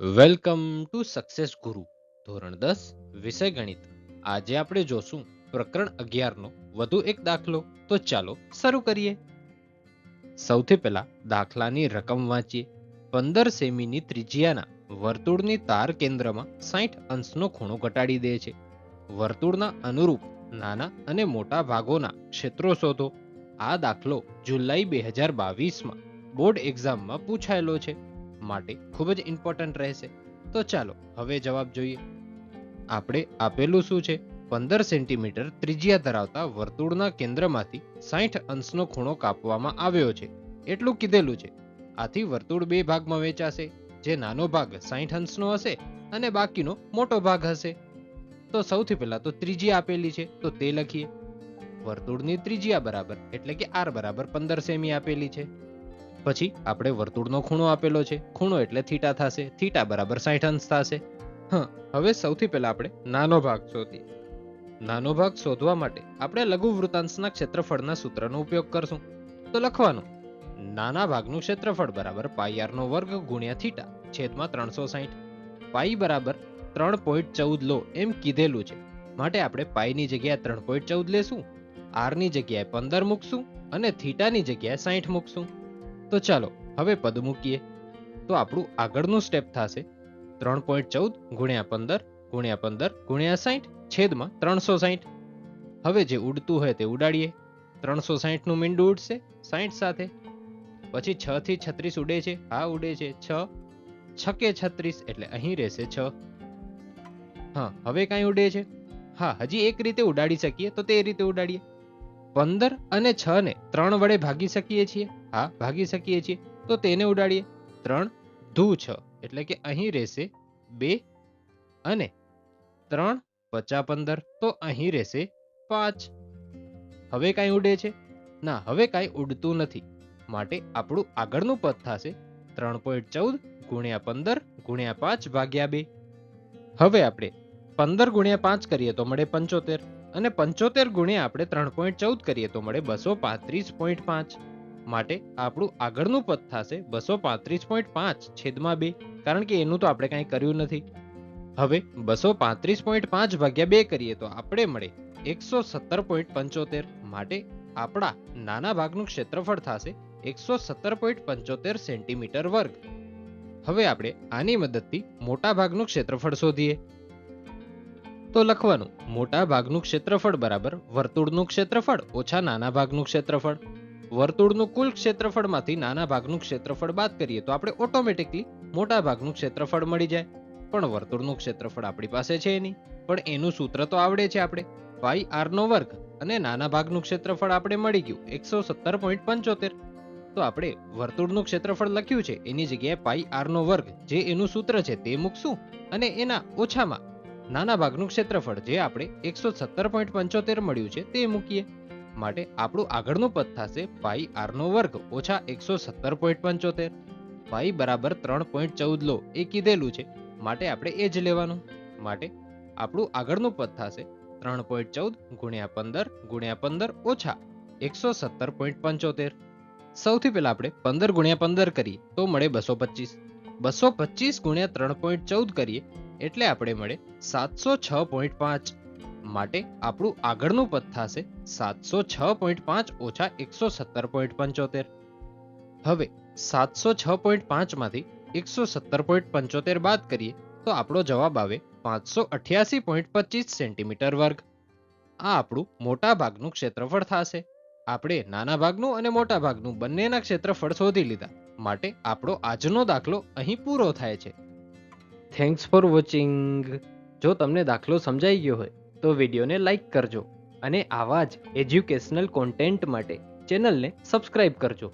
Welcome to success ગુરુ, ધોરણ દસ, વિષય ગણિત. આજે આપણે જોશું પ્રકરણ અગિયારનો વધુ એક દાખલો. તો ચાલો શરૂ કરીએ. સૌથી પહેલા દાખલાની રકમ વાંચીએ. પંદર સેમીની ત્રિજ્યાના વર્તુળની તાર કેન્દ્રમાં સાઠ અંશનો ખૂણો ઘટાડી દે છે. વર્તુળના અનુરૂપ નાના અને મોટા ભાગોના ક્ષેત્રો શોધો. આ દાખલો જુલાઈ બે હજાર બાવીસમાં બોર્ડ એક્ઝામમાં પૂછાયેલો છે. માટે ખૂબ જ ઇમ્પોર્ટન્ટ રહેશે. તો ચાલો, હવે જવાબ જોઈએ. આપણે આપેલું શું છે? પંદર સેન્ટીમીટર ત્રિજ્યા ધરાવતા વર્તુળના કેન્દ્રમાંથી સાઠ અંશનો ખૂણો કાપવામાં આવ્યો છે. એટલું કીધેલું છે. આથી વર્તુળ બે ભાગમાં વેચાશે જે નાનો ભાગ સાઠ અંશનો હશે અને બાકીનો મોટો ભાગ હશે. તો સૌથી પહેલા તો ત્રિજ્યા આપેલી છે, તો તે લખીએ. વર્તુળની ત્રિજ્યા બરાબર, એટલે કે આર બરાબર પંદર સેમી આપેલી છે. પછી આપણે વર્તુળનો ખૂણો આપેલો છે. ખૂણો એટલે થીટા થશે. થીટા બરાબર સાઠ અંશ થશે. હવે સૌથી પહેલા આપણે નાનો ભાગ શોધીએ. નાનો ભાગ શોધવા માટે આપણે લઘુ વૃતાંશના ક્ષેત્રફળના સૂત્રનો ઉપયોગ કરશું. તો લખવાનું. નાના ભાગનું ક્ષેત્રફળ બરાબર પાઈ આર નો વર્ગ ગુણ્યા થીટા છેદમાં ત્રણસો સાઠ પાઈ બરાબર ત્રણ પોઈન્ટ ચૌદ લો એમ કીધેલું છે. માટે આપણે પાઈની જગ્યાએ ત્રણ પોઈન્ટ ચૌદ લેશું. આરની જગ્યાએ પંદર મૂકશું અને થીટાની જગ્યાએ સાઠ મૂકશું. તો ચાલો, હવે પદ મૂકીએ. તો આપણું આગળનું સ્ટેપ થશે. ત્રણ પોઈન્ટ ચૌદ ગુણ્યા પંદર ગુણ્યા પંદર ગુણ્યા સાહીઠ છેદમાં ત્રણસો સાહીઠ હવે જે ઉડતું હોય તે ઉડાડીએ. ત્રણસો સાહીઠનું મીંડું ઉડશે સાહીઠ સાથે. પછી છ થી છત્રીસ ઉડે છે, હા ઉડે છે, છ. છકે છત્રીસ એટલે અહીં રહેશે છ. હા, હવે કાંઈ ઉડે છે? હા, હજી એક રીતે ઉડાડી શકીએ તો તે રીતે ઉડાડીએ. પંદર અને છ ને ત્રણ વડે ભાગી શકીએ છીએ? હા, ભાગી શકીએ છીએ. તો તેને ઉડાડીએ. ત્રણ, ધૂ, છ. એટલે કે અહીં રહેશે બે અને ત્રણ પચા પંદર. તો અહીં રહેશે પાંચ. હવે કાંઈ ઉડે છે? ના, હવે કાંઈ ઉડતું નથી. માટે આપણું આગળનું પદ થશે ત્રણ પોઈન્ટ ચૌદ ગુણ્યા પંદર ગુણ્યા પાંચ ભાગ્યા બે. હવે આપણે પંદર ગુણ્યા પાંચ કરીએ તો મળે પંચોતેર. અને પંચોતેર ગુણ્યા આપણે ત્રણ પોઈન્ટ ચૌદ કરીએ તો મળે બસો પાંત્રીસ પોઈન્ટ પાંચ. માટે આપણું આગળનું પદ થશે બસો પાંત્રીસ પોઈન્ટ પાંચ છેદમાં બે, કારણ કે એનું તો આપણે કાંઈ કર્યું નથી. હવે બસો પાંત્રીસ પોઈન્ટ પાંચ ભાગ્યા બે કરીએ તો આપણે મળે એકસો સત્તર પોઈન્ટ પંચોતેર. માટે આપણા નાના ભાગનું ક્ષેત્રફળ થશે એકસો સત્તર પોઈન્ટ પંચોતેર સેન્ટીમીટર વર્ગ. હવે આપણે આની મદદથી મોટા ભાગનું ક્ષેત્રફળ શોધીએ. તો લખવાનું, મોટા ભાગનું ક્ષેત્રફળ બરાબર, વર્તુળનું ક્ષેત્રફળ, ઓછા નાના ભાગનું ક્ષેત્રફળ. વર્તુળનું કુલ ક્ષેત્રફળમાંથી નાના ભાગનું ક્ષેત્રફળ બાદ કરીએ તો આપણે ઓટોમેટિકલી મોટા ભાગનું ક્ષેત્રફળ મળી જાય. પણ વર્તુળનું ક્ષેત્રફળ આપણી પાસે છે નહીં. પણ એનું સૂત્ર તો આવડે છે આપણે. પાઈ આર નો વર્ગ અને નાના ભાગનું ક્ષેત્રફળ આપણે મળી ગયું, એકસો સત્તર પોઈન્ટ પંચોતેર. તો આપણે વર્તુળનું ક્ષેત્રફળ લખ્યું છે, એની જગ્યાએ પાઈ આર નો વર્ગ, જે એનું સૂત્ર છે તે મૂકશું અને એના ઓછામાં નાના ભાગનું ક્ષેત્રફળ જે આપણે એકસો સત્તર પોઈન્ટ પંચોતેર મળ્યું છે તે મૂકીએ. માટે આપણું આગળનું પદ થશે પાઈ આર નો વર્ગ ઓછા એકસો સત્તર પોઈન્ટ પંચોતેર. પાઈ બરાબર ત્રણ પોઈન્ટ ચૌદ લો એ કીધેલું છે. માટે આપણે એ જ લેવાનું. માટે આપણું આગળનું પદ થશે ત્રણ પોઈન્ટ ચૌદ ગુણ્યા પંદર ગુણ્યા પંદર ઓછા એકસો સત્તર પોઈન્ટ પંચોતેર. સૌથી પહેલા આપણે પંદર ગુણ્યા પંદર કરીએ તો મળે બસો પચીસ. બસો પચીસ ગુણ્યા ત્રણ પોઈન્ટ ચૌદ કરીએ એટલે આપણે મળે સાતસો છ પોઈન્ટ પાંચ. માટે આપણું આગળનું પદ થશે સાતસો છ પોઈન્ટ પાંચ ઓછા એકસો સત્તર પોઈન્ટ પંચોતેર. હવે સાતસો છ પોઈન્ટ પાંચમાંથી એકસો સત્તર પોઈન્ટ પંચોતેર બાદ કરીએ તો આપણો જવાબ આવે પાંચસો અઠ્યાસી પોઈન્ટ પચીસ સેન્ટીમીટર વર્ગ. આ આપણું મોટા ભાગનું ક્ષેત્રફળ થશે. આપણે નાના ભાગનું અને મોટા ભાગનું બંનેના ક્ષેત્રફળ શોધી લીધા. માટે આપણો આજનો દાખલો અહીં પૂરો થાય છે. થેન્ક્સ ફોર વોચિંગ જો તમને દાખલો સમજાઈ ગયો હોય, તો વિડીયોને લાઇક કરજો અને આવા જ એજ્યુકેશનલ કોન્ટેન્ટ માટે ચેનલને સબસ્ક્રાઇબ કરજો.